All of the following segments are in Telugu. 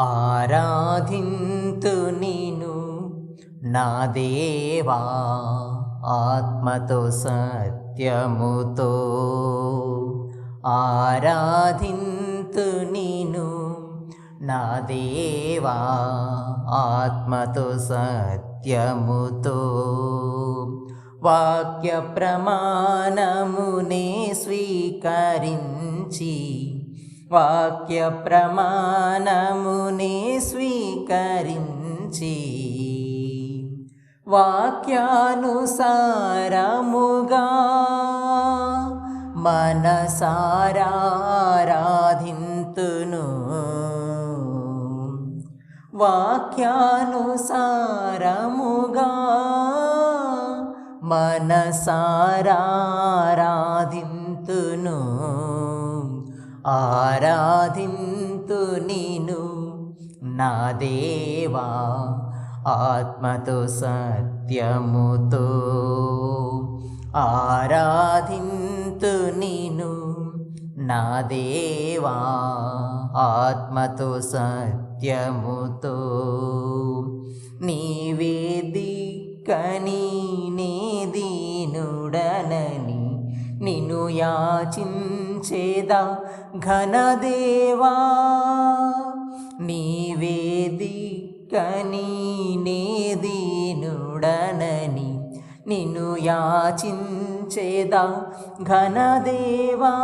ఆరాధింతు నేను నా దేవా ఆత్మతో సత్యముతో ఆరాధింతు నేను నా దేవా ఆత్మతో సత్యముతో వాక్య ప్రమాణమునే స్వీకరించి వాక్య ప్రమాణముని స్వీకరించి వాక్యానుసారముగా మనసారాధింతును వాక్యానుసారముగా మనసారాధింతును ఆరాధింతు నిను నా దేవా ఆత్మతో సత్యముతో. ఆరాధింతు నిను నా దేవా ఆత్మతో సత్యముతో. నీవేది కనీ నే దీనుడనని నిన్ను యాచించేదా ఘనదేవా? నీవేది దిక్కని నే నిన్ను యాచించేదా ఘనదేవా?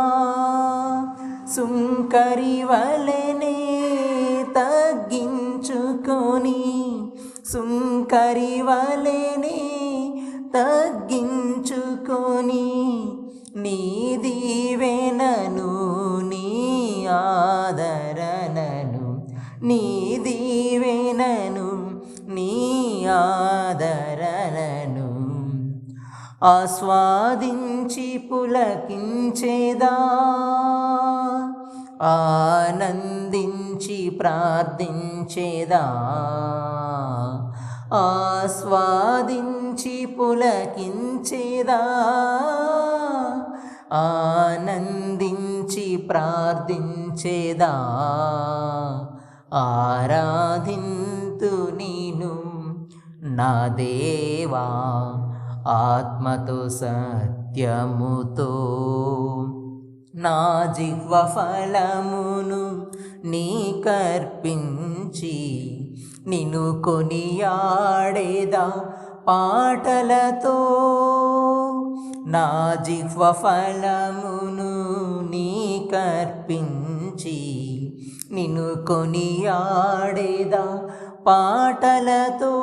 సుంకరి వలనే తగ్గించుకొని సుంకరి వలనే తగ్గించుకొని నీ దీవెనను నీ ఆదరణను నీ దీవెనను నీ ఆదరణను. ఆస్వాదించి పులకించేదా? ఆనందించి ప్రార్థించేదా? ఆస్వాదించి పులకించేదా? ఆనందించి ప్రార్థించేదా? ఆరాధింతు నేను నా దేవా ఆత్మతో సత్యముతో. నా జిహ్వ ఫలమును నీ కర్పించి నిన్ను కొనియాడేదా పాటలతో? నా జిహ్వ ఫలమును నీ కర్పించి నిన్ను కొనియాడేదా పాటలతో.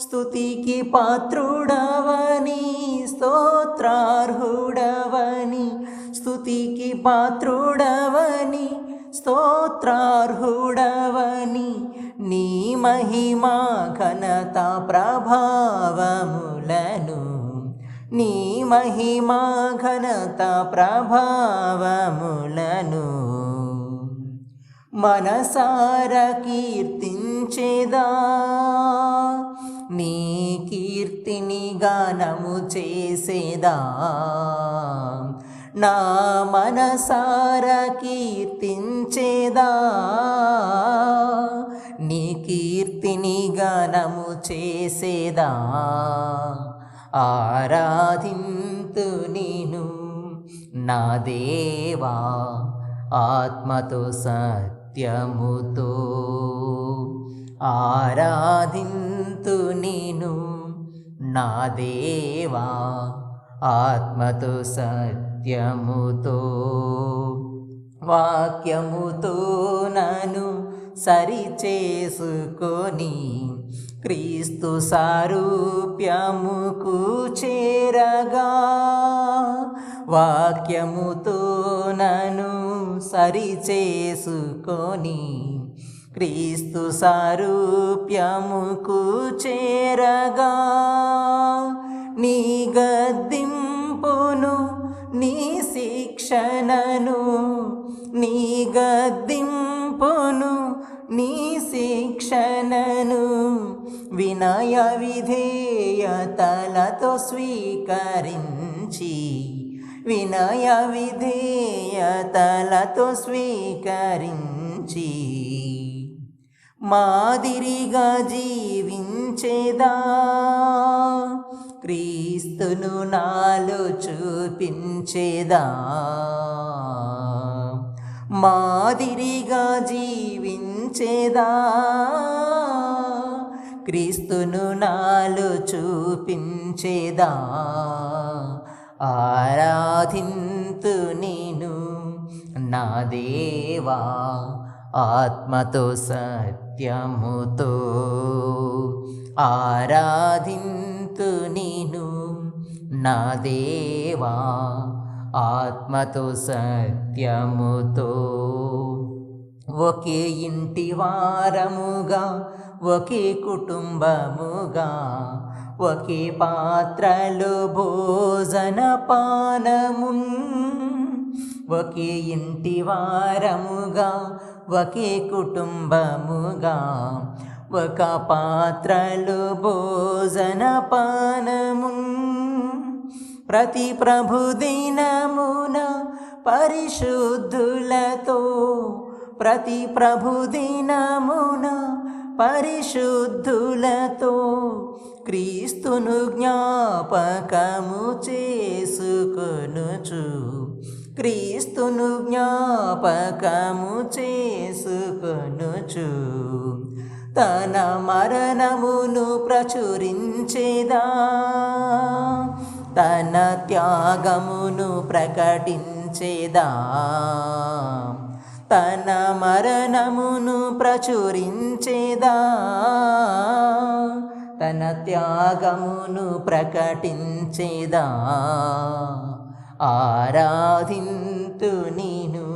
స్తుతికి పాత్రుడవని స్తోత్రార్హుడవని స్తుతికి పాత్రుడవని స్తోత్రార్హుడవని నీ మహిమా ఘనత ప్రభావములను నీ మహిమా ఘనత ప్రభావములను మనసార కీర్తించేదా? నీ కీర్తిని గానము చేసేదా? నా మనసార కీర్తించేదా? నీ కీర్తిని గానము చేసేదా? ఆరాధింతు నేను నా దేవా ఆత్మతో సత్యముతో. ఆరాధింతు నేను నా దేవా ఆత్మతో సత్యముతో. వాక్యముతో నన్ను సరిచేసుకొని క్రీస్తు సారూప్యముకు చేరగా వాక్యముతో నను సరిచేసుకొని క్రీస్తు సారూప్యముకు చేరగా నీ గద్దింపును నీ శిక్షణను నీ గద్దింపును నీ శిక్షణను వినయ విధేయతలతో స్వీకరించి వినయ విధేయతలతో స్వీకరించి మాదిరిగా జీవించేదా? క్రీస్తును నాలో చూపించేదా? మాదిరిగా జీవించేదా? క్రీస్తును నాలో చూపించేదా? ఆరాధింతు నేను నా దేవా ఆత్మతో సత్యముతో. ఆరాధింతు నేను నా దేవా ఆత్మతో సత్యముతో. ఒకే ఇంటి వారముగా ఒకే కుటుంబముగా ఒకే పాత్రలో భోజన పానమున్ ఒకే ఇంటి వారముగా ఒకే కుటుంబముగా ఒక పాత్రలో భోజన పానమున్. ప్రతి ప్రభుదినమున పరిశుద్ధులతో ప్రతి ప్రభుదినమున పరిశుద్ధులతో క్రీస్తును జ్ఞాపకము చేసుకొనుచు. క్రీస్తును జ్ఞాపకము చేసుకొనుచు. తన మరణమును ప్రచురించేదా? తన త్యాగమును ప్రకటించేదా? తన మరణమును ప్రచురించేదా? తన త్యాగమును ప్రకటించేదా? ఆరాధింతు నేను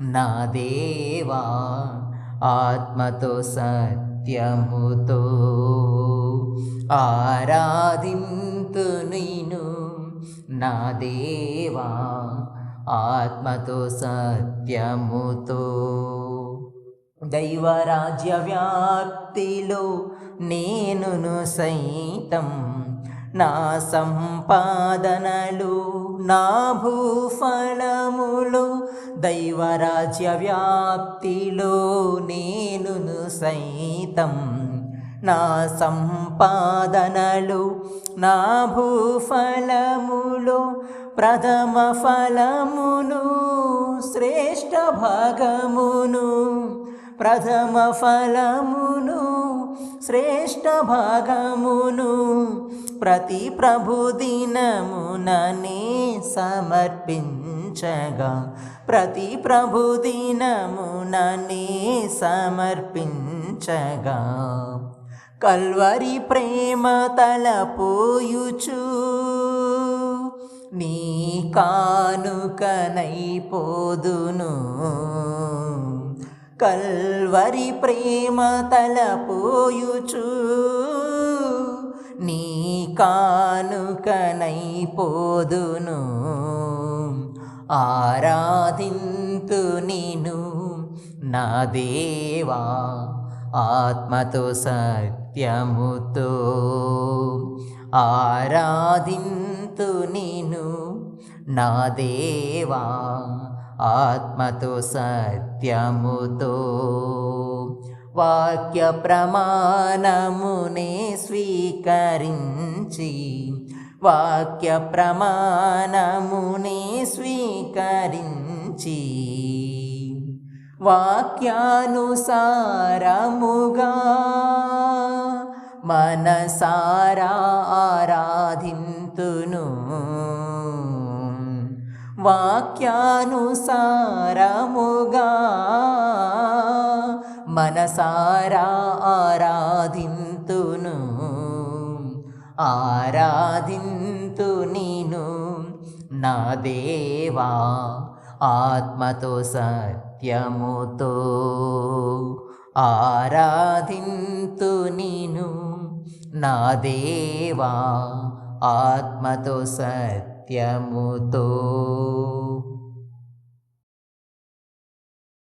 నా దేవా ఆత్మతో సత్యముతో ఆరాధింతు నేను నా దేవా ఆత్మతో సత్యముతో దైవరాజ్య వ్యాప్తిలో నేనును సైతం నా సంపాదనలు నా భూఫలములు దైవరాజ్య వ్యాప్తిలో నేనును సైతం నా సంపాదనలు నా భూఫలములు ప్రథమ ఫలమును శ్రేష్ఠ భాగమును ప్రథమ ఫలమును శ్రేష్ఠ భాగమును ప్రతి ప్రభుదినముననే సమర్పించగా. ప్రతి ప్రభుదినముననే సమర్పించగా. కల్వరి ప్రేమ తలపోయుచూ నీ కానుకనైపోదును. కల్వరి ప్రేమ తలపోయుచు నీ కానుకనైపోదును. ఆరాధింతు నేను నా దేవా ఆత్మతో సత్యముతో ఆరాధింతు నేను. నా దేవా ఆత్మతో సత్యముతో. వాక్య ప్రమాణమునే స్వీకరించి వాక్య ప్రమాణమునే స్వీకరించి వాక్యానుసారముగా మనసారా ఆరాధింతును వాక్యానుసారముగా మనసారా ఆరాధింతును. ఆరాధింతు నేను నా దేవా ఆత్మతో సత్యముతో. ఆరాధింతు నేను నా దేవా ఆత్మతో సత్యముతో